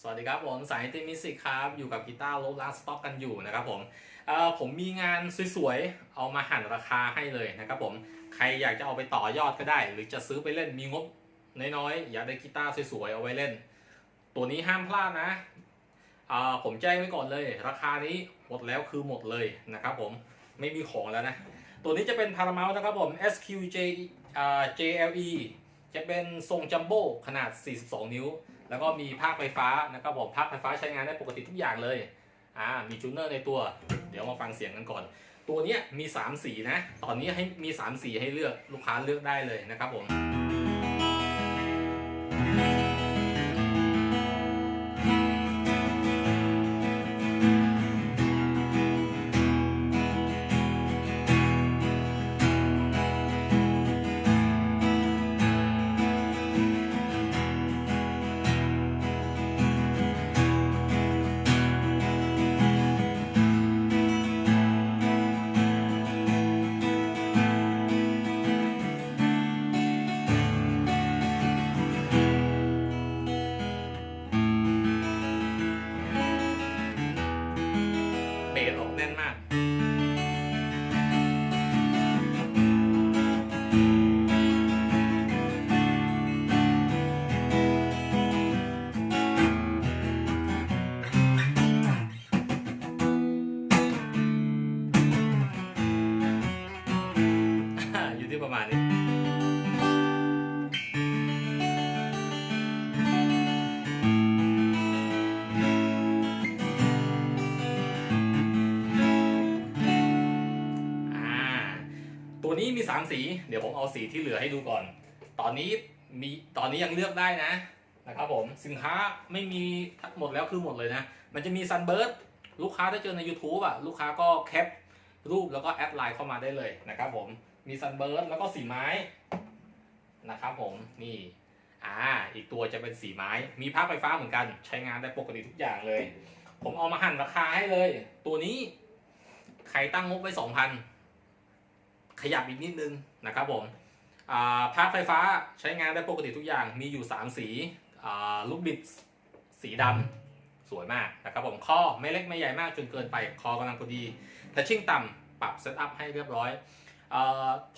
สวัสดีครับผมสายเทมิสิกครับ อยู่กับกีตาร์ลบล้างสต็อกกันอยู่นะครับผมเอ่อผมมีงานสวยๆ เอามาหั่นราคาให้เลยนะครับผมใครอยากจะเอาไปต่อยอดก็ได้ หรือจะซื้อไปเล่นมีงบน้อยๆ อยากได้กีตาร์สวยๆ เอาไว้เล่น ตัวนี้ห้ามพลาดนะเอ่อผมแจ้งไว้ก่อนเลย ราคานี้หมดแล้วคือหมดเลยนะครับผมไม่มีของแล้วนะ ตัวนี้จะเป็นพาราเมลนะครับผม SQJ อ่า JLE จะเป็นทรงจัมโบ้ขนาด 42 นิ้ว แล้วก็มีภาคไฟฟ้านะครับผมภาคไฟฟ้าใช้งานได้ปกติทุกอย่างเลยอ่ามีจูเนอร์ในตัว เดี๋ยวมาฟังเสียงกันก่อน ตัวนี้มี 3 สีนะ ตอนนี้ให้มี 3 สีให้เลือกลูกค้าเลือกได้เลยนะครับผม อยู่ที่ประมาณนี้ ตัวนี้มี 3 สี เดี๋ยวผมเอาสีที่เหลือให้ดูก่อน ตอนนี้มีตอนนี้ยังเลือกได้นะนะครับผมสินค้าไม่มีหมดแล้วคือหมดเลยนะ มันจะมีซันเบิร์ดลูกค้าถ้าเจอใน YouTube อะ ลูกค้าก็แคปรูปแล้วก็แอดไลน์เข้ามาได้เลยนะครับผม มีซันเบิร์ดแล้วก็สีไม้นะครับผมนี่อ่าอีกตัวจะเป็นสีไม้ มีภาคไฟฟ้าเหมือนกัน ใช้งานได้ปกติทุกอย่างเลย ผมเอามาหั่นราคาให้เลย ตัวนี้ใครตั้งงบไว้สองพันขยับอีกนิดนึงนะครับผมอ่าภาคไฟฟ้าใช้งานได้ปกติทุกอย่าง มีอยู่ 3 สีอ่าลูกบิดสีดำสวยมากนะครับผมข้อไม่เล็กไม่ใหญ่มากจนเกินไปคอกำลังพอดีทัชชิ่งต่ำปรับเซตอัพให้เรียบร้อย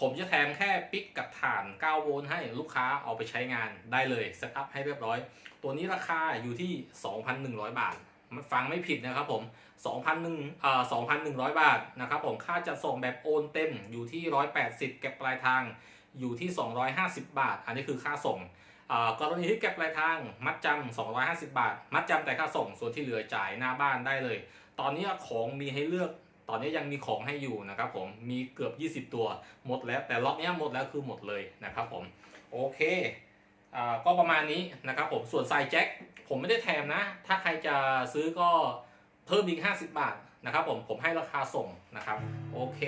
ผมจะแถมแค่ปิกกับฐาน 9 โวลต์ให้ลูกค้าเอาไปใช้งานได้เลยเซตอัพให้เรียบร้อย ตัวนี้ราคาอยู่ที่ 2,100 บาทฟังไม่ผิดนะครับผม 2,100อ่า2,100 บาทนะครับผมค่าจัดส่งแบบโอนเต็มอยู่ที่ 180 เก็บปลายทางอยู่ที่ 250 บาท อันนี้คือค่าส่งกรณีที่เก็บปลายทางมัดจำ250 บาท มัดจำแต่ค่าส่งส่วนที่เหลือจ่ายหน้าบ้านได้เลย ตอนนี้ของมีให้เลือก ตอนนี้ยังมีของให้อยู่นะครับผมมีเกือบ 20 ตัวหมดแล้วแต่ล็อตนี้หมดแล้วคือหมดเลยนะครับผมโอเคอ่าก็ประมาณนี้นะครับผมส่วนไซแจ็คผมไม่ได้แถมนะ ถ้าใครจะซื้อก็เพิ่มอีก 50 บาทนะครับผมผมให้ราคาส่งนะครับโอเค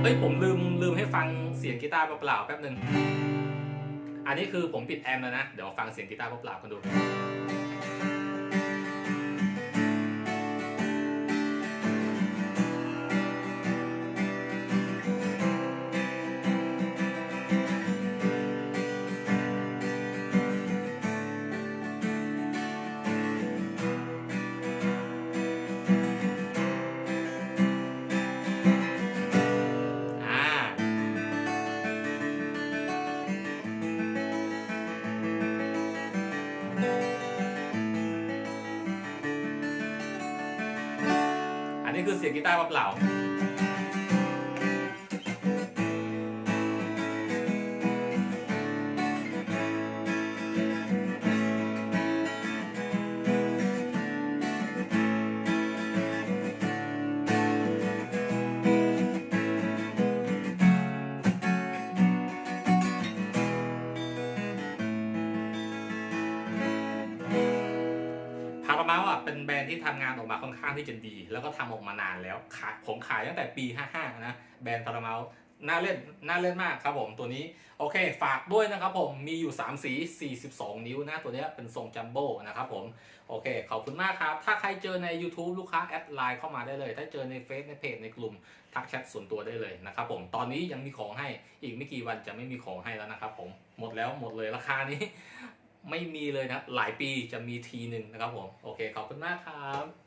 เฮ้ยผมลืมลืมให้ฟังเสียงกีตาร์เปล่าๆแป๊บหนึ่งอันนี้คือผมปิดแอมป์แล้วนะ เดี๋ยวฟังเสียงกีตาร์เปล่าๆกันดู นี่คือเสียงกีตาร์เปล่า พาราเมลอะเป็นแบรนด์ที่ทำงานออกมาค่อนข้างที่จะดี แล้วก็ทำออกมานานแล้วขายผมขายตั้งแต่ปี 55 นะแบรนด์พาราเมลน่าเล่นน่าเล่นมากครับผมตัวนี้โอเค ฝากด้วยนะครับผมมีอยู่ 3 สี 42 นิ้วนะตัวนี้เป็นทรงจัมโบ้นะครับผมโอเค ขอบคุณมากครับ ถ้าใครเจอใน YouTube ลูกค้าแอดไลน์เข้ามาได้เลย ถ้าเจอในเฟซในเพจในกลุ่มทักแชทส่วนตัวได้เลยนะครับผมตอนนี้ยังมีของให้อีกไม่กี่วันจะไม่มีของให้แล้วนะครับผมหมดแล้วหมดเลยราคานี้ ไม่มีเลยนะ หลายปีจะมีทีหนึ่งนะครับผม โอเค ขอบคุณมากครับ